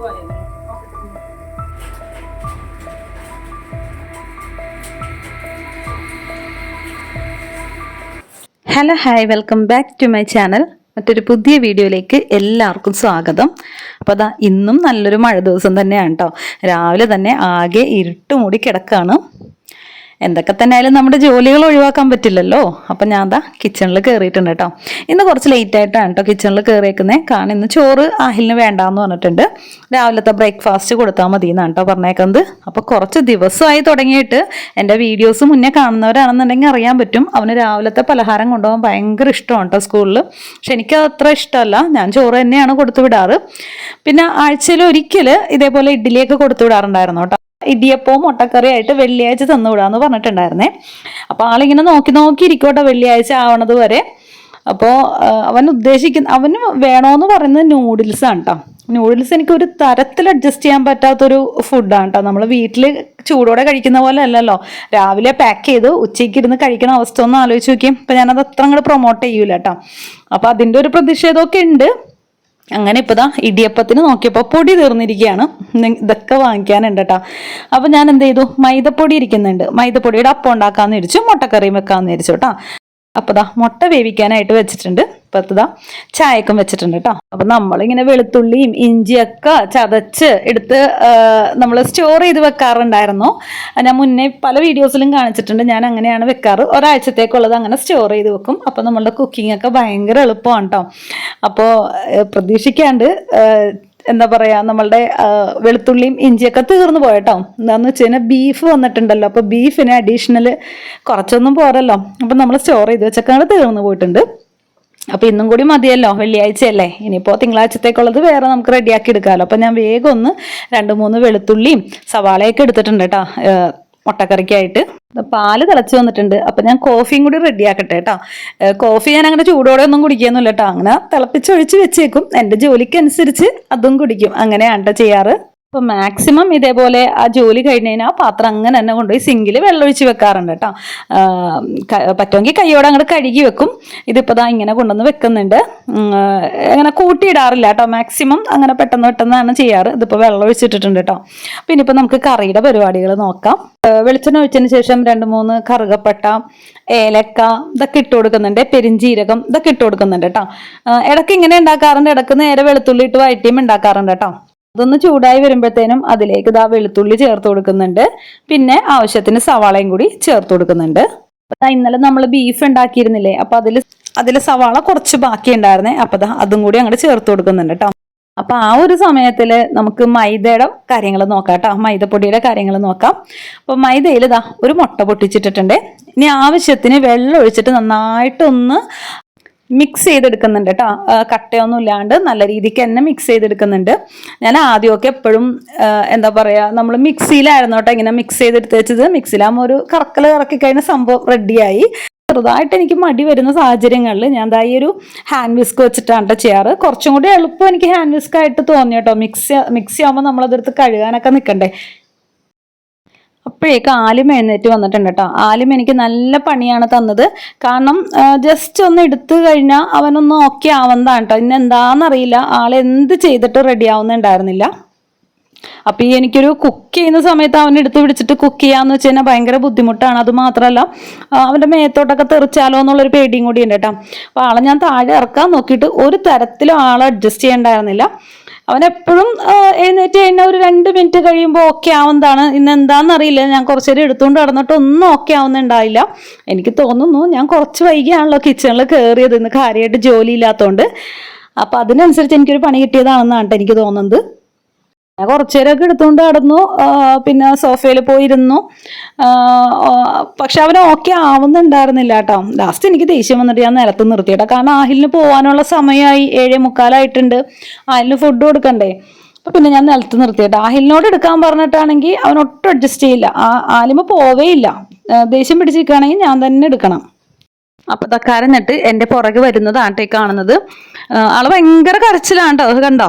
Hello hi welcome back to my channel മറ്റൊരു പുതിയ വീഡിയോയിലേക്ക് എല്ലാവർക്കും സ്വാഗതം. അപ്പോൾ അതാ ഇന്നും നല്ലൊരു മഴ ദിവസം തന്നെയാണ് കേട്ടോ രാവിലെ തന്നെ ആകെ ഇരുട്ട് മൂടി കിടക്കാണ്. എന്തൊക്കെ തന്നെ ആയാലും നമ്മുടെ ജോലികൾ ഒഴിവാക്കാൻ പറ്റില്ലല്ലോ. അപ്പം ഞാൻ ദാ കിച്ചണിൽ കയറിയിട്ടുണ്ട് കേട്ടോ ഇന്ന് കുറച്ച് ലേറ്റ് ആയിട്ടാണ് കേട്ടോ കിച്ചണിൽ കയറിയേക്കുന്നത് കാരണം ഇന്ന് ചോറ് അഹിലിന് വേണ്ടാന്ന് പറഞ്ഞിട്ടുണ്ട്. രാവിലത്തെ ബ്രേക്ക്ഫാസ്റ്റ് കൊടുത്താൽ മതി എന്നാണ് കേട്ടോ പറഞ്ഞേക്കുന്നത്. അപ്പോൾ കുറച്ച് ദിവസമായി തുടങ്ങിയിട്ട് എന്റെ വീഡിയോസ് മുന്നേ കാണുന്നവരാണെന്നുണ്ടെങ്കിൽ അറിയാൻ പറ്റും. അവന് രാവിലത്തെ പലഹാരം കൊണ്ടുപോകാൻ ഭയങ്കര ഇഷ്ടമാണ് കേട്ടോ സ്കൂളിൽ പക്ഷെ എനിക്ക് അത്ര ഇഷ്ടമല്ല. ഞാൻ ചോറ് തന്നെയാണ് കൊടുത്തു വിടാറ്. പിന്നെ ആഴ്ചയിൽ ഒരിക്കൽ ഇതേപോലെ ഇഡ്ഡലിയൊക്കെ കൊടുത്തു വിടാറുണ്ടായിരുന്നു കേട്ടോ ഇടിയപ്പവും മുട്ടക്കറിയായിട്ട് വെള്ളിയാഴ്ച തന്നുവിടാന്ന് പറഞ്ഞിട്ടുണ്ടായിരുന്നേ. അപ്പോൾ ആളിങ്ങനെ നോക്കി നോക്കി ഇരിക്കോട്ടെ വെള്ളിയാഴ്ച ആവണത് വരെ. അപ്പോൾ അവൻ ഉദ്ദേശിക്കുന്ന അവന് വേണോന്ന് പറയുന്നത് നൂഡിൽസ് ആണ് കേട്ടോ നൂഡിൽസ് എനിക്ക് ഒരു തരത്തിൽ അഡ്ജസ്റ്റ് ചെയ്യാൻ പറ്റാത്തൊരു ഫുഡാണ് കേട്ടോ നമ്മൾ വീട്ടിൽ ചൂടോടെ കഴിക്കുന്ന പോലെ അല്ലല്ലോ. രാവിലെ പാക്ക് ചെയ്ത് ഉച്ചയ്ക്ക് ഇരുന്ന് കഴിക്കുന്ന അവസ്ഥ ഒന്ന് ആലോചിച്ച് നോക്കിയും. ഇപ്പം ഞാനത് അത്ര അങ്ങോട്ട് പ്രൊമോട്ട് ചെയ്യൂല കേട്ടോ അപ്പോൾ അതിന്റെ ഒരു പ്രതിഷേധമൊക്കെ ഉണ്ട്. അങ്ങനെ ഇപ്പോൾ ദാ ഇടിയപ്പത്തിന് നോക്കിയപ്പോൾ പൊടി തീർന്നിരിക്കുകയാണ്. ഇതൊക്കെ വാങ്ങിക്കാനുണ്ട് കേട്ടോ അപ്പോൾ ഞാൻ എന്ത് ചെയ്തു? മൈദപ്പൊടി ഇരിക്കുന്നുണ്ട്. മൈദപ്പൊടിയുടെ അപ്പം ഉണ്ടാക്കാമെന്ന് വിരിച്ചു മുട്ടക്കറിയും വെക്കാമെന്ന് വിരിച്ചു കേട്ടോ അപ്പോൾ ദാ മുട്ട വേവിക്കാനായിട്ട് വെച്ചിട്ടുണ്ട്. ദാ ചായക്കും വെച്ചിട്ടുണ്ട് കേട്ടോ അപ്പോൾ നമ്മളിങ്ങനെ വെളുത്തുള്ളിയും ഇഞ്ചിയൊക്കെ ചതച്ച് എടുത്ത് നമ്മൾ സ്റ്റോർ ചെയ്ത് വെക്കാറുണ്ടായിരുന്നു. ഞാൻ മുന്നേ പല വീഡിയോസിലും കാണിച്ചിട്ടുണ്ട്. ഞാൻ അങ്ങനെയാണ് വെക്കാറ്. ഒരാഴ്ചത്തേക്കുള്ളത് അങ്ങനെ സ്റ്റോർ ചെയ്ത് വെക്കും. അപ്പോൾ നമ്മളുടെ കുക്കിംഗ് ഒക്കെ ഭയങ്കര എളുപ്പമാണ് കേട്ടോ അപ്പോൾ പ്രതീക്ഷിക്കാണ്ട് എന്താ പറയുക നമ്മളുടെ വെളുത്തുള്ളിയും ഇഞ്ചിയൊക്കെ തീർന്നു പോയട്ടോ. എന്താന്ന് വെച്ച് കഴിഞ്ഞാൽ ബീഫ് വന്നിട്ടുണ്ടല്ലോ. അപ്പോൾ ബീഫിന് അഡീഷണൽ കുറച്ചൊന്നും പോരല്ലോ. അപ്പം നമ്മൾ സ്റ്റോർ ചെയ്ത് വെച്ചൊക്കെ തീർന്നു പോയിട്ടുണ്ട്. അപ്പോൾ ഇന്നും കൂടി മതിയല്ലോ. വെള്ളിയാഴ്ചയല്ലേ. ഇനിയിപ്പോൾ തിങ്കളാഴ്ചത്തേക്കുള്ളത് വേറെ നമുക്ക് റെഡിയാക്കി എടുക്കാമല്ലോ അപ്പോൾ ഞാൻ വേഗം ഒന്ന് രണ്ട് മൂന്ന് വെളുത്തുള്ളിയും സവാളയൊക്കെ എടുത്തിട്ടുണ്ട് കേട്ടോ മുട്ടക്കറിക്കായിട്ട്. പാൽ തിളച്ച് വന്നിട്ടുണ്ട്. അപ്പം ഞാൻ കോഫിയും കൂടി റെഡിയാക്കട്ടെ കേട്ടോ ഏഹ്, കോഫി ഞാൻ അങ്ങനെ ചൂടോടെ ഒന്നും കുടിക്കുന്നില്ല കേട്ടോ അങ്ങനെ തിളപ്പിച്ചൊഴിച്ച് വെച്ചേക്കും. എന്റെ ജോലിക്കനുസരിച്ച് അതും കുടിക്കും. അങ്ങനെയാണ് കേട്ടോ ചെയ്യാറ്. അപ്പോൾ മാക്സിമം ഇതേപോലെ ആ ജോലി കഴിഞ്ഞ് കഴിഞ്ഞാൽ ആ പാത്രം അങ്ങനെ തന്നെ കൊണ്ടുപോയി സിങ്കിൽ വെള്ളമൊഴിച്ച് വെക്കാറുണ്ട് കേട്ടോ പറ്റുമെങ്കിൽ കൈയോടെ അങ്ങോട്ട് കഴുകി വെക്കും. ഇതിപ്പോൾ ദാ ഇങ്ങനെ കൊണ്ടുവന്ന് വെക്കുന്നുണ്ട്. അങ്ങനെ കൂട്ടിയിടാറില്ല കേട്ടോ മാക്സിമം അങ്ങനെ പെട്ടെന്ന് പെട്ടെന്നാണ് ചെയ്യാറ്. ഇതിപ്പോൾ വെള്ളം ഒഴിച്ചിട്ടിട്ടുണ്ട് കേട്ടോ പിന്നെ ഇപ്പോൾ നമുക്ക് കറിയുടെ പരിപാടികൾ നോക്കാം. വെളിച്ചെണ്ണ ഒഴിച്ചതിന് ശേഷം രണ്ട് മൂന്ന് കറുകപ്പട്ട ഏലക്ക ഇതൊക്കെ ഇട്ട് കൊടുക്കുന്നുണ്ട്. പെരിഞ്ചീരകം ഇതൊക്കെ ഇട്ട് കൊടുക്കുന്നുണ്ട് കേട്ടോ ഇടയ്ക്ക് ഇങ്ങനെ ഉണ്ടാക്കാറുണ്ട്. ഇടയ്ക്ക് നേരെ വെളുത്തുള്ളി ഇട്ട് വയറ്റിയും ഉണ്ടാക്കാറുണ്ട് കേട്ടോ അതൊന്ന് ചൂടായി വരുമ്പോഴത്തേനും അതിലേക്ക് ഇതാ വെളുത്തുള്ളി ചേർത്ത് കൊടുക്കുന്നുണ്ട്. പിന്നെ ആവശ്യത്തിന് സവാളയും കൂടി ചേർത്ത് കൊടുക്കുന്നുണ്ട്. ഇന്നലെ നമ്മൾ ബീഫ് ഉണ്ടാക്കിയിരുന്നില്ലേ അപ്പൊ അതിൽ അതിൽ സവാള കുറച്ച് ബാക്കി ഉണ്ടായിരുന്നേ അപ്പൊ അതും കൂടി അങ്ങോട്ട് ചേർത്ത് കൊടുക്കുന്നുണ്ട് കേട്ടോ അപ്പൊ ആ ഒരു സമയത്തിൽ നമുക്ക് മൈദയുടെ കാര്യങ്ങൾ നോക്കാം കേട്ടോ മൈദപ്പൊടിയുടെ കാര്യങ്ങൾ നോക്കാം. അപ്പൊ മൈദയിൽ ഇതാ ഒരു മുട്ട പൊട്ടിച്ചിട്ടിട്ടുണ്ട്. ഇനി ആവശ്യത്തിന് വെള്ളം ഒഴിച്ചിട്ട് നന്നായിട്ടൊന്ന് മിക്സ് ചെയ്തെടുക്കുന്നുണ്ട് കേട്ടോ കട്ടയൊന്നും ഇല്ലാണ്ട് നല്ല രീതിക്ക് തന്നെ മിക്സ് ചെയ്തെടുക്കുന്നുണ്ട്. ഞാൻ ആദ്യമൊക്കെ എപ്പോഴും എന്താ പറയുക നമ്മൾ മിക്സിയിലായിരുന്നു കേട്ടോ ഇങ്ങനെ മിക്സ് ചെയ്തെടുത്ത് വെച്ചത്. മിക്സിയിലാകുമ്പോൾ ഒരു കറക്കൽ കറക്കി കഴിഞ്ഞ സംഭവം റെഡിയായി ചെറുതായിട്ട് എനിക്ക് മടി വരുന്ന സാഹചര്യങ്ങളിൽ ഞാൻ ദാ ഈ ഒരു ഹാൻഡ് വിസ്ക് വെച്ചിട്ടാണ് ചെയ്യാറ്. കുറച്ചും കൂടി എളുപ്പം എനിക്ക് ഹാൻഡ് വിസ്ക് ആയിട്ട് തോന്നി കേട്ടോ മിക്സി മിക്സി ആകുമ്പോൾ നമ്മളതെടുത്ത് കഴുകാനൊക്കെ നിൽക്കണ്ടേ അപ്പോഴേക്ക് ആലിമ എഴുന്നേറ്റ് വന്നിട്ടുണ്ട് കേട്ടോ. ആലിമ എനിക്ക് നല്ല പണിയാണ് തന്നത്. കാരണം ജസ്റ്റ് ഒന്ന് എടുത്തു കഴിഞ്ഞാൽ അവനൊന്ന് ഓക്കെ ആവുന്നതാണ് കേട്ടോ. ഇന്ന് എന്താണെന്നറിയില്ല ആൾ എന്ത് ചെയ്തിട്ട് റെഡി ആവുന്നുണ്ടായിരുന്നില്ല. അപ്പൊ ഈ എനിക്കൊരു കുക്ക് ചെയ്യുന്ന സമയത്ത് അവൻ എടുത്ത് പിടിച്ചിട്ട് കുക്ക് ചെയ്യാന്ന് വെച്ച് കഴിഞ്ഞാൽ ഭയങ്കര ബുദ്ധിമുട്ടാണ്. അത് മാത്രമല്ല അവന്റെ മേത്തോട്ടൊക്കെ തെറിച്ചാലോ എന്നുള്ളൊരു പേടിയും കൂടി ഉണ്ട് കേട്ടോ. അപ്പൊ ആളെ ഞാൻ താഴെ ഇറക്കാൻ നോക്കിയിട്ട് ഒരു തരത്തിലും ആളെ അഡ്ജസ്റ്റ് ചെയ്യണ്ടായിരുന്നില്ല. അവൻ എപ്പോഴും എഴുന്നേറ്റ് കഴിഞ്ഞാൽ ഒരു രണ്ട് മിനിറ്റ് കഴിയുമ്പോൾ ഓക്കെ ആവുന്നതാണ്. ഇന്ന് എന്താണെന്ന് അറിയില്ല. ഞാൻ കുറച്ച് നേരം എടുത്തുകൊണ്ട് നടന്നിട്ട് ഒന്നും ഓക്കെ ആവുന്നുണ്ടായില്ല. എനിക്ക് തോന്നുന്നു ഞാൻ കുറച്ച് വൈകിയാണല്ലോ കിച്ചണിൽ കയറിയത് ഇന്ന് കാര്യമായിട്ട് ജോലി ഇല്ലാത്തതുകൊണ്ട് അപ്പം അതിനനുസരിച്ച് എനിക്കൊരു പണി കിട്ടിയതാണെന്നാണ് ട്ടോ എനിക്ക് തോന്നുന്നത്. ഞാൻ കുറച്ചു നേരമൊക്കെ എടുത്തുകൊണ്ട് നടന്നു പിന്നെ സോഫയിൽ പോയിരുന്നു. പക്ഷെ അവൻ ഓക്കെ ആവുന്നുണ്ടായിരുന്നില്ല കേട്ടോ. ലാസ്റ്റ് എനിക്ക് ദേഷ്യം വന്നിട്ട് ഞാൻ നിലത്ത് നിർത്തിയിട്ടാ കാരണം ആഹിലിന് പോകാനുള്ള സമയമായി ഏഴേ മുക്കാലായിട്ടുണ്ട് ആഹിലിന് ഫുഡ് കൊടുക്കണ്ടേ? അപ്പൊ പിന്നെ ഞാൻ നിലത്ത് നിർത്തിയിട്ട് ആഹിലിനോട് എടുക്കാൻ പറഞ്ഞിട്ടാണെങ്കിൽ അവൻ ഒട്ടും അഡ്ജസ്റ്റ് ചെയ്യില്ല. ആ ആലിമ പോവേയില്ല ദേഷ്യം പിടിച്ചിരിക്കുകയാണെങ്കിൽ ഞാൻ തന്നെ എടുക്കണം. അപ്പൊ തക്കാരെന്നിട്ട് എന്റെ പുറകെ വരുന്നതാണ് കാണുന്നത്. ആൾ ഭയങ്കര കരച്ചിലാണ് കേട്ടോ അത് കണ്ടോ?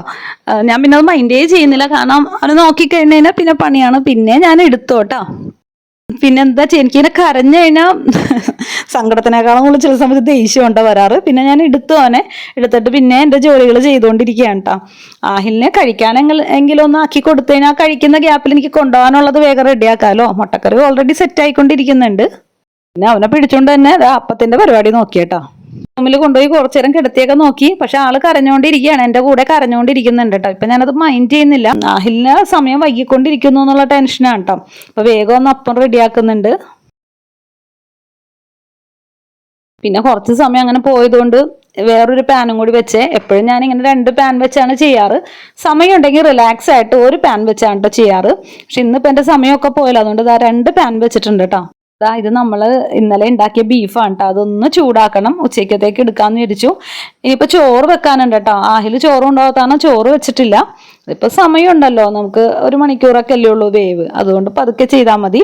ഞാൻ പിന്നെ അത് മൈൻഡേ ചെയ്യുന്നില്ല. കാരണം അവന് നോക്കിക്കഴിഞ്ഞാൽ പിന്നെ പണിയാണ്. പിന്നെ ഞാൻ എടുത്തു കേട്ടോ. പിന്നെ എന്താ വെച്ചാൽ എനിക്കിങ്ങനെ കരഞ്ഞു കഴിഞ്ഞാൽ സങ്കടത്തിനേക്കാളും കൂടുതൽ ചില സമയത്ത് ദേഷ്യം ഉണ്ടോ വരാറ്. പിന്നെ ഞാൻ എടുത്തു അവനെ. എടുത്തിട്ട് പിന്നെ എന്റെ ജോലികൾ ചെയ്തുകൊണ്ടിരിക്കുകയാണ് കേട്ടോ. ആഹിലിനെ കഴിക്കാനെങ്കിൽ എങ്കിലും ഒന്ന് ആക്കി കൊടുത്തു കഴിഞ്ഞാൽ കഴിക്കുന്ന ഗ്യാപ്പിൽ എനിക്ക് കൊണ്ടുപോകാനുള്ളത് വേഗം റെഡിയാക്കാമല്ലോ മുട്ടക്കറി ഓൾറെഡി സെറ്റ് ആയിക്കൊണ്ടിരിക്കുന്നുണ്ട്. പിന്നെ അവനെ പിടിച്ചുകൊണ്ട് തന്നെ അപ്പത്തിന്റെ പരിപാടി നോക്കിയേട്ടോ. റൂമിൽ കൊണ്ടുപോയി കുറച്ചു നേരം കിടത്തിയൊക്കെ നോക്കി. പക്ഷെ ആൾ കരഞ്ഞോണ്ടിരിക്കുകയാണ്. എന്റെ കൂടെ കരഞ്ഞോണ്ടിരിക്കുന്നുണ്ട് കേട്ടോ. ഇപ്പൊ ഞാനത് മൈൻഡ് ചെയ്യുന്നില്ല. ആഹിലിന് സമയം വൈകിക്കൊണ്ടിരിക്കുന്നു എന്നുള്ള ടെൻഷനാണ് കേട്ടോ. അപ്പൊ വേഗം ഒന്ന് അപ്പം റെഡിയാക്കുന്നുണ്ട്. പിന്നെ കുറച്ച് സമയം അങ്ങനെ പോയതുകൊണ്ട് വേറൊരു പാനും കൂടി വെച്ച്. എപ്പോഴും ഞാൻ ഇങ്ങനെ രണ്ട് പാൻ വെച്ചാണ് ചെയ്യാറ്. സമയം ഉണ്ടെങ്കിൽ റിലാക്സ് ആയിട്ട് ഒരു പാൻ വെച്ചാണ് കേട്ടോ ചെയ്യാറ്. പക്ഷെ ഇന്നിപ്പോൾ എന്റെ സമയമൊക്കെ പോയല്ലോ. അതുകൊണ്ട് ഇതാ രണ്ട് പാൻ വെച്ചിട്ടുണ്ട് കേട്ടോ. ദാ ഇത് നമ്മൾ ഇന്നലെ ഉണ്ടാക്കിയ ബീഫാണ് കേട്ടോ അതൊന്ന് ചൂടാക്കണം. ഉച്ചയ്ക്കത്തേക്ക് എടുക്കാമെന്ന് വിചാരിച്ചു. ഇനിയിപ്പോൾ ചോറ് വെക്കാനുണ്ട് കേട്ടോ ആഹിൽ ചോറ് ഉണ്ടാകത്താണ് ചോറ് വെച്ചിട്ടില്ല. ഇതിപ്പോൾ സമയമുണ്ടല്ലോ. നമുക്ക് ഒരു മണിക്കൂറൊക്കെ അല്ലേ ഉള്ളൂ വേവ്. അതുകൊണ്ട് പതുക്കെ ചെയ്താൽ മതി.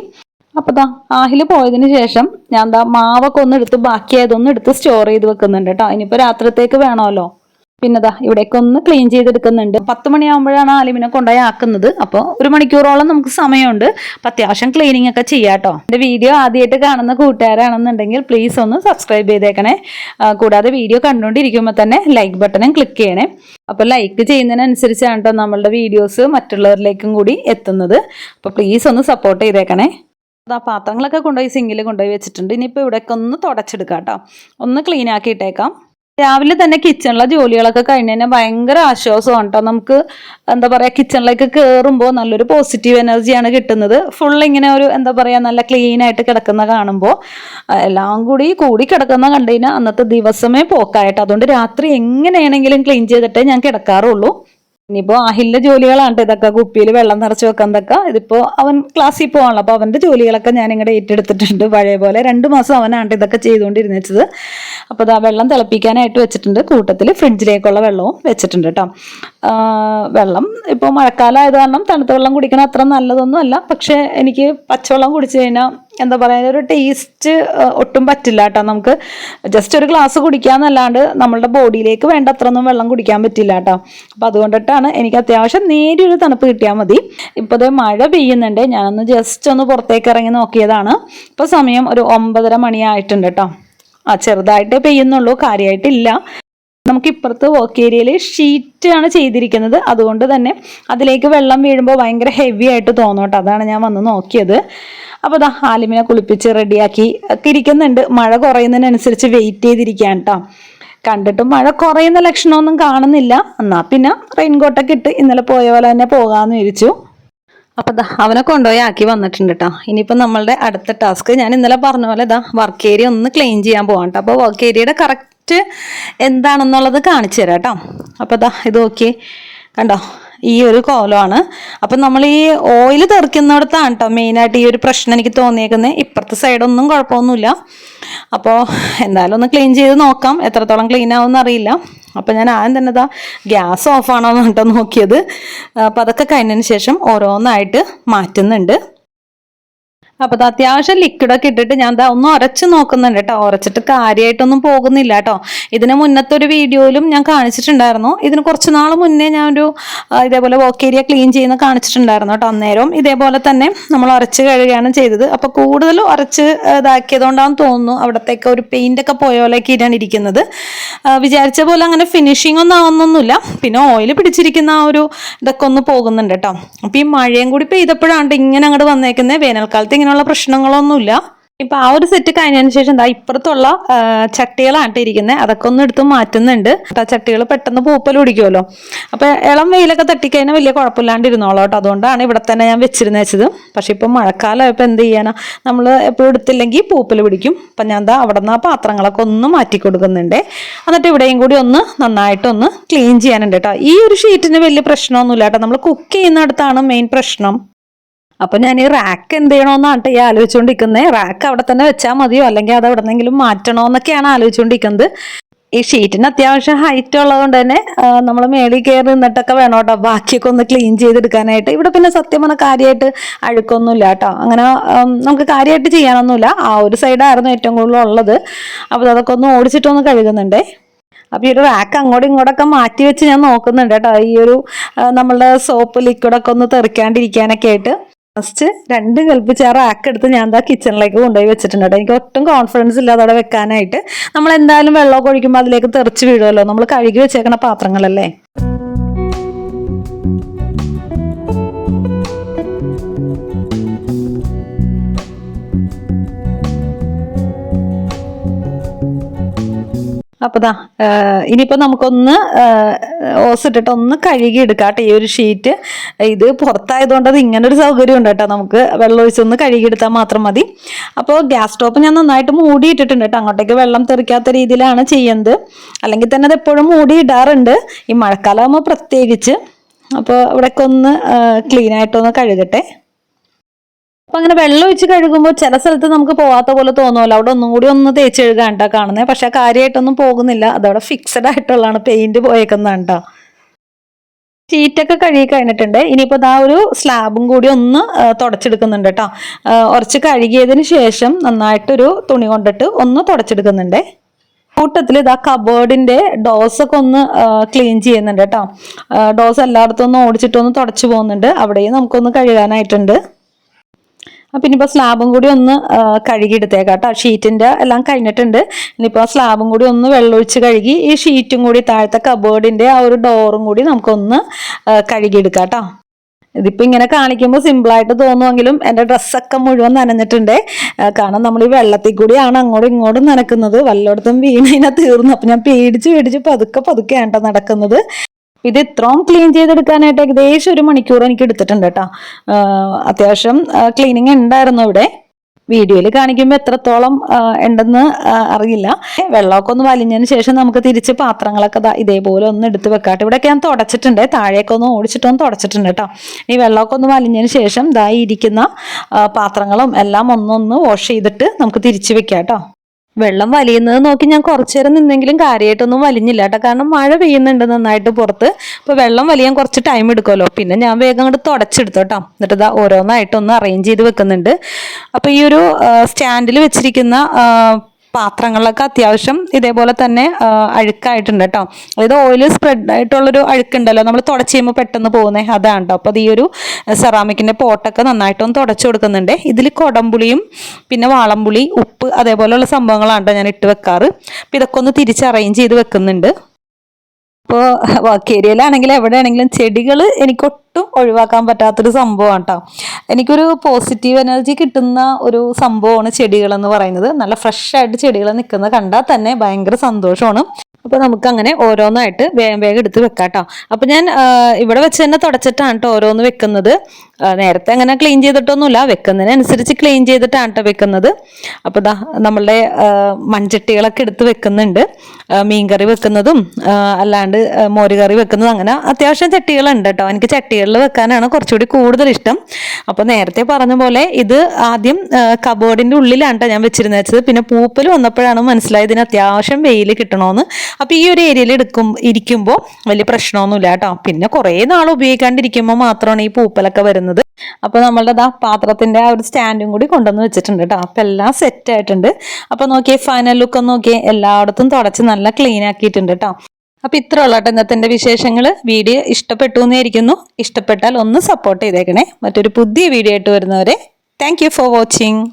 അപ്പൊ ദാ ആഹിൽ പോയതിന് ശേഷം ഞാൻ ദാ മാവൊക്കെ ഒന്ന് എടുത്ത് ബാക്കിയായതൊന്നും സ്റ്റോർ ചെയ്ത് വെക്കുന്നുണ്ട് കേട്ടോ ഇനിയിപ്പോൾ രാത്രിത്തേക്ക് വേണമല്ലോ. പിന്നെ ദാ ഇവിടേക്ക് ഒന്ന് ക്ലീൻ ചെയ്തെടുക്കുന്നുണ്ട്. പത്ത് മണിയാകുമ്പോഴാണ് ആലിമിനെ കൊണ്ടുപോയി ആക്കുന്നത്. അപ്പോൾ ഒരു മണിക്കൂറോളം നമുക്ക് സമയമുണ്ട്. അപ്പം അത്യാവശ്യം ക്ലീനിങ് ഒക്കെ ചെയ്യാം കേട്ടോ. എന്റെ വീഡിയോ ആദ്യമായിട്ട് കാണുന്ന കൂട്ടുകാരാണെന്നുണ്ടെങ്കിൽ പ്ലീസ് ഒന്ന് സബ്സ്ക്രൈബ് ചെയ്തേക്കണേ. കൂടാതെ വീഡിയോ കണ്ടുകൊണ്ടിരിക്കുമ്പോൾ തന്നെ ലൈക്ക് ബട്ടണും ക്ലിക്ക് ചെയ്യണേ. അപ്പോൾ ലൈക്ക് ചെയ്യുന്നതിനനുസരിച്ചാണ് കേട്ടോ നമ്മളുടെ വീഡിയോസ് മറ്റുള്ളവരിലേക്കും കൂടി എത്തുന്നത്. അപ്പോൾ പ്ലീസ് ഒന്ന് സപ്പോർട്ട് ചെയ്തേക്കണേ. അതാ പാത്രങ്ങളൊക്കെ കൊണ്ടുപോയി സിങ്കിൽ കൊണ്ടുപോയി വെച്ചിട്ടുണ്ട്. ഇനിയിപ്പോൾ ഇവിടെയൊക്കെ ഒന്ന് തുടച്ചെടുക്കാം കേട്ടോ. ഒന്ന് ഇട്ടേക്കാം രാവിലെ തന്നെ കിച്ചണിലെ ജോലികളൊക്കെ കഴിഞ്ഞ് കഴിഞ്ഞാൽ ഭയങ്കര ആശ്വാസമാണ് കേട്ടോ. നമുക്ക് എന്താ പറയുക കിച്ചണിലേക്ക് കയറുമ്പോൾ നല്ലൊരു പോസിറ്റീവ് എനർജിയാണ് കിട്ടുന്നത്. ഫുൾ ഇങ്ങനെ ഒരു എന്താ പറയുക നല്ല ക്ലീൻ ആയിട്ട് കിടക്കുന്ന കാണുമ്പോൾ എല്ലാം കൂടി കൂടി കിടക്കുന്ന കണ്ടു അന്നത്തെ ദിവസമേ പോക്കായിട്ട് അതുകൊണ്ട് രാത്രി എങ്ങനെയാണെങ്കിലും ക്ലീൻ ചെയ്തിട്ടേ ഞാൻ കിടക്കാറുള്ളൂ. ഇനിയിപ്പോ അഹിലിന്റെ ജോലികളാണ് ഇതൊക്കെ. കുപ്പിയിൽ വെള്ളം നിറച്ച് വെക്കുന്നതൊക്കെ ഇതിപ്പോ അവൻ ക്ലാസ്സിൽ പോവാണല്ലോ. അപ്പൊ അവന്റെ ജോലികളൊക്കെ ഞാൻ ഇങ്ങോട്ട് ഏറ്റെടുത്തിട്ടുണ്ട്. പഴയ പോലെ രണ്ടു മാസം അവനാണ് ഇതൊക്കെ ചെയ്തുകൊണ്ടിരുന്നത്. അപ്പൊ ഇതാ വെള്ളം തിളപ്പിക്കാനായിട്ട് വെച്ചിട്ടുണ്ട്. കൂട്ടത്തിൽ ഫ്രിഡ്ജിലേക്കുള്ള വെള്ളവും വെച്ചിട്ടുണ്ട് കേട്ടോ വെള്ളം ഇപ്പോൾ മഴക്കാലം ആയത് കാരണം തണുത്ത വെള്ളം കുടിക്കണം അത്ര നല്ലതൊന്നും അല്ല. പക്ഷെ എനിക്ക് പച്ചവെള്ളം കുടിച്ചു കഴിഞ്ഞാൽ എന്താ പറയുക ഒരു ടേസ്റ്റ് ഒട്ടും പറ്റില്ല കേട്ടോ നമുക്ക്. ജസ്റ്റ് ഒരു ഗ്ലാസ് കുടിക്കാന്നല്ലാണ്ട് നമ്മളുടെ ബോഡിയിലേക്ക് വേണ്ട അത്രയൊന്നും വെള്ളം കുടിക്കാൻ പറ്റില്ല കേട്ടോ. അപ്പം അതുകൊണ്ടിട്ടാണ് എനിക്ക് അത്യാവശ്യം നേരിയൊരു തണുപ്പ് കിട്ടിയാൽ മതി. ഇപ്പോൾ ദേ മഴ പെയ്യുന്നുണ്ട്. ഞാനൊന്ന് ജസ്റ്റ് ഒന്ന് പുറത്തേക്ക് ഇറങ്ങി നോക്കിയതാണ്. ഇപ്പോൾ സമയം ഒരു ഒമ്പതര മണിയായിട്ടുണ്ട് കേട്ടോ. ആ ചെറുതായിട്ടേ പെയ്യുന്നുള്ളൂ കാര്യമായിട്ടില്ല നമുക്ക് ഇപ്പുറത്ത് വർക്ക് ഏരിയയിൽ ഷീറ്റ് ആണ് ചെയ്തിരിക്കുന്നത്. അതുകൊണ്ട് തന്നെ അതിലേക്ക് വെള്ളം വീഴുമ്പോൾ ഭയങ്കര ഹെവി ആയിട്ട് തോന്നോട്ടെ അതാണ് ഞാൻ വന്ന് നോക്കിയത്. അപ്പോൾ ദാ ആലിമിനെ കുളിപ്പിച്ച് റെഡിയാക്കി ഒക്കെ ഇരിക്കുന്നുണ്ട്. മഴ കുറയുന്നതിനനുസരിച്ച് വെയിറ്റ് ചെയ്തിരിക്കാൻ കേട്ടോ കണ്ടിട്ട് മഴ കുറയുന്ന ലക്ഷണമൊന്നും കാണുന്നില്ല. എന്നാൽ പിന്നെ റെയിൻകോട്ടൊക്കെ ഇട്ട് ഇന്നലെ പോയ പോലെ തന്നെ പോകാമെന്ന് വിരിച്ചു അപ്പൊ ദാ അവനെ കൊണ്ടുപോയി ആക്കി വന്നിട്ടുണ്ട് കേട്ടോ ഇനിയിപ്പോ നമ്മളുടെ അടുത്ത ടാസ്ക് ഞാൻ ഇന്നലെ പറഞ്ഞ പോലെ ഇതാ വർക്ക് ഏരിയ ഒന്ന് ക്ലീൻ ചെയ്യാൻ പോകാം കേട്ടോ അപ്പോൾ വർക്ക് ഏരിയയുടെ കറക്റ്റ് എന്താണെന്നുള്ളത് കാണിച്ചു തരാം കേട്ടോ. അപ്പോൾ ദാ ഇത് ഓക്കെ കണ്ടോ? ഈ ഒരു കോലമാണ്. അപ്പം നമ്മൾ ഈ ഓയിൽ തെറിക്കുന്നിടത്താണ് കേട്ടോ മെയിനായിട്ട് ഈ ഒരു പ്രശ്നം എനിക്ക് തോന്നിയേക്കുന്നത് ഇപ്പുറത്തെ സൈഡൊന്നും കുഴപ്പമൊന്നുമില്ല. അപ്പോൾ എന്തായാലും ഒന്ന് ക്ലീൻ ചെയ്ത് നോക്കാം. എത്രത്തോളം ക്ലീൻ ആവുമെന്ന് അറിയില്ല. അപ്പം ഞാൻ ആദ്യം തന്നെ ഇതാ ഗ്യാസ് ഓഫാണോ എന്ന് കേട്ടോ നോക്കിയത്. അപ്പോൾ അതൊക്കെ കഴിഞ്ഞതിന് ശേഷം ഓരോന്നായിട്ട് മാറ്റുന്നുണ്ട്. അപ്പോൾ അത് അത്യാവശ്യം ലിക്വിഡൊക്കെ ഇട്ടിട്ട് ഞാൻ ദാ ഒന്ന് ഉരച്ച് നോക്കുന്നുണ്ട് കേട്ടോ ഉരച്ചിട്ട് കാര്യമായിട്ടൊന്നും പോകുന്നില്ല കേട്ടോ ഇതിന് മുന്നത്തെ ഒരു വീഡിയോയിലും ഞാൻ കാണിച്ചിട്ടുണ്ടായിരുന്നു. ഇതിന് കുറച്ച് നാൾ മുന്നേ ഞാൻ ഒരു ഇതേപോലെ വോക്ക് ഏരിയ ക്ലീൻ ചെയ്യുന്ന കാണിച്ചിട്ടുണ്ടായിരുന്നു കേട്ടോ അന്നേരം. ഇതേപോലെ തന്നെ നമ്മൾ ഉരച്ച് കഴുകുകയാണ് ചെയ്തത്. അപ്പോൾ കൂടുതൽ ഉരച്ച് ഇതാക്കിയതുകൊണ്ടാണെന്ന് തോന്നുന്നു അവിടത്തേക്ക് ഒരു പെയിന്റ് ഒക്കെ പോയ പോലെ ഇരിക്കുന്നത്. ആ, വിചാരിച്ച പോലെ അങ്ങനെ ഫിനിഷിംഗ് ഒന്നും ആവുന്നൊന്നുമില്ല. പിന്നെ ഓയിൽ പിടിച്ചിരിക്കുന്ന ആ ഒരു ഇതൊക്കെ ഒന്ന് പോകുന്നുണ്ട് കേട്ടോ അപ്പോൾ ഈ മഴയും കൂടി പെയ്തപ്പോഴാണ് ഇങ്ങനെ അങ്ങോട്ട് വന്നേക്കുന്നത് വേനൽക്കാലത്ത് ഇങ്ങനെയുള്ള പ്രശ്നങ്ങളൊന്നുമില്ല. ഇപ്പൊ ആ ഒരു സെറ്റ് കഴിഞ്ഞതിന് ശേഷം എന്താ ഇപ്പുറത്തുള്ള ചട്ടികളാണ് ഇരിക്കുന്നത് അതൊക്കെ ഒന്ന് എടുത്ത് മാറ്റുന്നുണ്ട്. ആ ചട്ടികൾ പെട്ടെന്ന് പൂപ്പൽ പിടിക്കുമല്ലോ. അപ്പൊ ഇളം വെയിലൊക്കെ തട്ടിക്കഴിഞ്ഞാൽ വലിയ കുഴപ്പമില്ലാണ്ട് ഇരുന്നോളൂ കേട്ടോ. അതുകൊണ്ടാണ് ഇവിടെ തന്നെ ഞാൻ വെച്ചിരുന്ന വെച്ചത്. പക്ഷെ ഇപ്പൊ മഴക്കാലം ഇപ്പൊ എന്ത് ചെയ്യാനാ? നമ്മൾ എപ്പോഴും എടുത്തില്ലെങ്കിൽ പൂപ്പൽ പിടിക്കും. അപ്പൊ ഞാൻ എന്താ അവിടെ നിന്ന് ആ പാത്രങ്ങളൊക്കെ ഒന്ന് മാറ്റി കൊടുക്കുന്നുണ്ട്. എന്നിട്ട് ഇവിടെയും കൂടി ഒന്ന് നന്നായിട്ടൊന്ന് ക്ലീൻ ചെയ്യാനുണ്ട് കേട്ടോ. ഈ ഒരു ഷീറ്റിന് വലിയ പ്രശ്നമൊന്നുമില്ല കേട്ടോ. നമ്മൾ കുക്ക് ചെയ്യുന്നിടത്താണ് മെയിൻ പ്രശ്നം. അപ്പൊ ഞാൻ ഈ റാക്ക് എന്ത് ചെയ്യണമെന്നാണ് ഈ ആലോചിച്ചുകൊണ്ടിരിക്കുന്നത് റാക്ക് അവിടെ തന്നെ വെച്ചാൽ മതിയോ? അല്ലെങ്കിൽ അത് എവിടെ നിന്നെങ്കിലും മാറ്റണോന്നൊക്കെയാണ് ആലോചിച്ചുകൊണ്ടിരിക്കുന്നത് ഈ ഷീറ്റിന് അത്യാവശ്യം ഹൈറ്റ് ഉള്ളതുകൊണ്ട് തന്നെ നമ്മൾ മേളിൽ കയറി നിന്നിട്ടൊക്കെ വേണം കേട്ടോ ബാക്കിയൊക്കെ ഒന്ന് ക്ലീൻ ചെയ്തെടുക്കാനായിട്ട്. ഇവിടെ പിന്നെ സത്യം പറഞ്ഞ കാര്യമായിട്ട് അഴുക്കൊന്നുമില്ല കേട്ടോ. അങ്ങനെ നമുക്ക് കാര്യമായിട്ട് ചെയ്യാനൊന്നുമില്ല. ആ ഒരു സൈഡായിരുന്നു ഏറ്റവും കൂടുതൽ ഉള്ളത്. അപ്പോൾ അതൊക്കെ ഒന്ന് ഓടിച്ചിട്ടൊന്ന് കഴുകുന്നുണ്ടേ. അപ്പോൾ ഈ ഒരു റാക്ക് അങ്ങോട്ടും ഇങ്ങോട്ടൊക്കെ മാറ്റി വെച്ച് ഞാൻ നോക്കുന്നുണ്ട് കേട്ടോ. ഈ ഒരു നമ്മളുടെ സോപ്പ് ലിക്വിഡൊക്കെ ഒന്ന് തെറിക്കാണ്ടിരിക്കാനൊക്കെ ആയിട്ട്. ഫസ്റ്റ് രണ്ട് കൽപ്പിച്ച് ആ റാക്ക് എടുത്ത് ഞാൻ എന്താ കിച്ചണിലേക്ക് കൊണ്ടുപോയി വെച്ചിട്ടുണ്ട് എനിക്ക് ഒട്ടും കോൺഫിഡൻസ് ഇല്ലാതെ അവിടെ വെക്കാനായിട്ട്. നമ്മൾ എന്തായാലും വെള്ളമൊക്കെ ഒഴിക്കുമ്പോൾ അതിലേക്ക് തെറിച്ച് വീഴുമല്ലോ നമ്മൾ കഴുകി വെച്ചേക്കണ പാത്രങ്ങളല്ലേ? അപ്പൊ ദാ ഇനിയിപ്പോ നമുക്കൊന്ന് ഓസ് ഇട്ടിട്ട് ഒന്ന് കഴുകി എടുക്കാം ഈ ഒരു ഷീറ്റ്. ഇത് പുറത്തായതുകൊണ്ട് അത് ഇങ്ങനെ ഒരു സൗകര്യം ഉണ്ട് കേട്ടോ നമുക്ക്. വെള്ളം ഒഴിച്ചൊന്ന് കഴുകി എടുത്താൽ മാത്രം മതി. അപ്പോൾ ഗ്യാസ് സ്റ്റോപ്പ് ഞാൻ നന്നായിട്ട് മൂടിയിട്ടിട്ടുണ്ട് കേട്ടോ. അങ്ങോട്ടേക്ക് വെള്ളം തെറിക്കാത്ത രീതിയിലാണ് ചെയ്യുന്നത് അല്ലെങ്കിൽ തന്നെ അത് എപ്പോഴും മൂടി ഇടാറുണ്ട്. ഈ മഴക്കാലമാകുമ്പോൾ പ്രത്യേകിച്ച്. അപ്പോൾ ഇവിടെയൊക്കെ ഒന്ന് ക്ലീനായിട്ടൊന്ന് കഴുകട്ടെ. അപ്പൊ അങ്ങനെ വെള്ളം ഒഴിച്ച് കഴുകുമ്പോൾ ചില സ്ഥലത്ത് നമുക്ക് പോവാത്ത പോലെ തോന്നുമല്ലോ. അവിടെ ഒന്നും കൂടി ഒന്ന് തേച്ച് കഴുകാൻ കേട്ടോ കാണുന്നത് പക്ഷെ കാര്യമായിട്ടൊന്നും പോകുന്നില്ല. അതവിടെ ഫിക്സഡ് ആയിട്ടുള്ളതാണ്. പെയിന്റ് പോയേക്കുന്നതാണ് ഷീറ്റ് ഷീറ്റൊക്കെ കഴുകി കഴിഞ്ഞിട്ടുണ്ട്. ഇനിയിപ്പോൾ ആ ഒരു സ്ലാബും കൂടി ഒന്ന് തുടച്ചെടുക്കുന്നുണ്ട് കേട്ടോ കുറച്ച് കഴുകിയതിന് ശേഷം നന്നായിട്ടൊരു തുണി കൊണ്ടിട്ട് ഒന്ന് തുടച്ചെടുക്കുന്നുണ്ട്. കൂട്ടത്തിൽ ഇതാ കബേർഡിന്റെ ഡോസ് ഒക്കെ ഒന്ന് ക്ലീൻ ചെയ്യുന്നുണ്ട് കേട്ടോ ഡോസ് എല്ലായിടത്തും ഒന്ന് ഓടിച്ചിട്ടൊന്ന് തുടച്ചു പോകുന്നുണ്ട്. അവിടെയും നമുക്കൊന്ന് കഴുകാനായിട്ടുണ്ട്. അപ്പം സ്ലാബും കൂടി ഒന്ന് കഴുകിയെടുത്തേക്കാം കേട്ടോ ഷീറ്റിന്റെ എല്ലാം കഴിഞ്ഞിട്ടുണ്ട്. ഇനിയിപ്പോൾ സ്ലാബും കൂടി ഒന്ന് വെള്ളമൊഴിച്ച് കഴുകി ഈ ഷീറ്റും കൂടി താഴത്തെ കബേർഡിന്റെ ആ ഒരു ഡോറും കൂടി നമുക്കൊന്ന് കഴുകിയെടുക്കാം കേട്ടോ ഇതിപ്പോൾ ഇങ്ങനെ കാണിക്കുമ്പോൾ സിമ്പിളായിട്ട് തോന്നുമെങ്കിലും എന്റെ ഡ്രസ്സൊക്കെ മുഴുവൻ നനഞ്ഞിട്ടുണ്ട്. കാരണം നമ്മൾ ഈ വെള്ളത്തിൽ കൂടിയാണ് അങ്ങോട്ടും ഇങ്ങോട്ടും നനക്കുന്നത്. വല്ലയിടത്തും വീണതിനെ തീർന്നു. അപ്പം ഞാൻ പേടിച്ച് പേടിച്ച് പതുക്കെ പതുക്കെയാണ് നടക്കുന്നത്. ഇത് ഇത്രയും ക്ലീൻ ചെയ്തെടുക്കാനായിട്ട് ഏകദേശം ഒരു മണിക്കൂർ എനിക്ക് എടുത്തിട്ടുണ്ട് കേട്ടോ. അത്യാവശ്യം ക്ലീനിങ് ഉണ്ടായിരുന്നു ഇവിടെ. വീഡിയോയിൽ കാണിക്കുമ്പോൾ എത്രത്തോളം ഉണ്ടെന്ന് അറിയില്ല. വെള്ളമൊക്കെ ഒന്ന് വലിഞ്ഞതിന് ശേഷം നമുക്ക് തിരിച്ച് പാത്രങ്ങളൊക്കെ ഇതേപോലെ ഒന്ന് എടുത്ത് വെക്കാട്ടെ. ഇവിടെയൊക്കെ ഞാൻ തുടച്ചിട്ടുണ്ട്. താഴേക്ക് ഒന്ന് ഓടിച്ചിട്ടൊന്ന് തുടച്ചിട്ടുണ്ട് കേട്ടോ. ഈ വെള്ളമൊക്കെ ഒന്ന് വലിഞ്ഞതിന് ശേഷം ഇതായി ഇരിക്കുന്ന പാത്രങ്ങളും എല്ലാം ഒന്നൊന്ന് വാഷ് ചെയ്തിട്ട് നമുക്ക് തിരിച്ച് വെക്കാം കേട്ടോ വെള്ളം വലിയുന്നത് നോക്കി ഞാൻ കുറച്ചു നേരം നിന്നെങ്കിലും കാര്യമായിട്ടൊന്നും വലിഞ്ഞില്ല കേട്ടോ. കാരണം മഴ പെയ്യുന്നുണ്ട് നന്നായിട്ട് പുറത്ത്. അപ്പോൾ വെള്ളം വലിയാൻ കുറച്ച് ടൈം എടുക്കുമല്ലോ. പിന്നെ ഞാൻ വേഗം അങ്ങോട്ട് തുടച്ചെടുത്തു കേട്ടോ. എന്നിട്ട് ഇതാ ഓരോന്നായിട്ടൊന്ന് അറേഞ്ച് ചെയ്ത് വെക്കുന്നുണ്ട്. അപ്പോൾ ഈ ഒരു സ്റ്റാൻഡിൽ വെച്ചിരിക്കുന്ന പാത്രങ്ങളിലൊക്കെ അത്യാവശ്യം ഇതേപോലെ തന്നെ അഴുക്കായിട്ടുണ്ട് കേട്ടോ അതായത് ഓയിൽ സ്പ്രെഡ് ആയിട്ടുള്ളൊരു അഴുക്കുണ്ടല്ലോ നമ്മൾ തുടച്ച് ചെയ്യുമ്പോൾ പെട്ടെന്ന് പോകുന്നത് അതാണ് കേട്ടോ അപ്പോൾ ഈ ഒരു സെറാമിക്കിന്റെ പോട്ടൊക്കെ നന്നായിട്ടൊന്ന് തുടച്ചു കൊടുക്കുന്നുണ്ട്. ഇതിൽ കൊടംപുളിയും പിന്നെ വാളംപുളി ഉപ്പ് അതേപോലെയുള്ള സംഭവങ്ങളാണ് കേട്ടോ ഞാൻ ഇട്ട് വെക്കാറ്. അപ്പോൾ ഇതൊക്കെ ഒന്ന് തിരിച്ച് അറേഞ്ച് ചെയ്ത് വെക്കുന്നുണ്ട്. ഇപ്പോൾ വർക്ക് എവിടെയാണെങ്കിലും ചെടികൾ എനിക്ക് എനിക്കൊട്ടും ഒഴിവാക്കാൻ പറ്റാത്തൊരു സംഭവമാണ് കേട്ടോ എനിക്കൊരു പോസിറ്റീവ് എനർജി കിട്ടുന്ന ഒരു സംഭവമാണ് ചെടികൾ എന്ന് പറയുന്നത്. നല്ല ഫ്രഷ് ആയിട്ട് ചെടികൾ നിൽക്കുന്നത് കണ്ടാൽ തന്നെ ഭയങ്കര സന്തോഷമാണ്. അപ്പോൾ നമുക്ക് അങ്ങനെ ഓരോന്നായിട്ട് വേഗം വേഗം എടുത്ത് വെക്കാം കേട്ടോ അപ്പോൾ ഞാൻ ഇവിടെ വെച്ച് തന്നെ തുടച്ചിട്ടാണ് കേട്ടോ ഓരോന്ന് വെക്കുന്നത്. നേരത്തെ അങ്ങനെ ക്ലീൻ ചെയ്തിട്ടൊന്നുമില്ല. വെക്കുന്നതിനനുസരിച്ച് ക്ലീൻ ചെയ്തിട്ടാണ് കേട്ടോ വെക്കുന്നത്. അപ്പോൾ ദാ നമ്മളുടെ മൺചട്ടികളൊക്കെ എടുത്ത് വെക്കുന്നുണ്ട്. മീൻകറി വെക്കുന്നതും അല്ലാണ്ട് മോരുകറി വെക്കുന്നതും അങ്ങനെ അത്യാവശ്യം ചട്ടികളുണ്ട് കേട്ടോ എനിക്ക് ചട്ടികളിൽ വെക്കാനാണ് കുറച്ചുകൂടി കൂടുതൽ ഇഷ്ടം. അപ്പോൾ നേരത്തെ പറഞ്ഞ പോലെ ഇത് ആദ്യം കബോർഡിന്റെ ഉള്ളിലാണ് കേട്ടോ ഞാൻ വെച്ചിരുന്നത്. പിന്നെ പൂപ്പൽ വന്നപ്പോഴാണ് മനസ്സിലായത് ഇതിന് അത്യാവശ്യം വെയിൽ കിട്ടണമെന്ന് അപ്പോൾ ഈ ഒരു ഏരിയയിൽ എടുക്കും ഇരിക്കുമ്പോൾ വലിയ പ്രശ്നമൊന്നുമില്ല കേട്ടോ. പിന്നെ കുറേ നാൾ ഉപയോഗിക്കാണ്ടിരിക്കുമ്പോൾ മാത്രമാണ് ഈ പൂപ്പലൊക്കെ വരുന്നത്. അപ്പോൾ നമ്മളുടെ ആ പാത്രത്തിന്റെ ആ ഒരു സ്റ്റാൻഡും കൂടി കൊണ്ടുവന്ന് വെച്ചിട്ടുണ്ട് കേട്ടോ. അപ്പോൾ എല്ലാം സെറ്റ് ആയിട്ടുണ്ട്. അപ്പോൾ നോക്കിയേ ഫൈനൽ ലുക്ക് ഒന്ന് നോക്കിയേ. എല്ലായിടത്തും തുടച്ച് നല്ല ക്ലീൻ ആക്കിയിട്ടുണ്ട് കേട്ടോ. അപ്പോൾ ഇത്ര ഉള്ള ഇന്നത്തെ വിശേഷങ്ങൾ വീഡിയോ ഇഷ്ടപ്പെട്ടു എന്നായിരിക്കുന്നു ഇഷ്ടപ്പെട്ടാൽ ഒന്ന് സപ്പോർട്ട് ചെയ്തേക്കണേ. മറ്റൊരു പുതിയ വീഡിയോ ആയിട്ട് വരുന്നവരെ താങ്ക് ഫോർ വാച്ചിങ്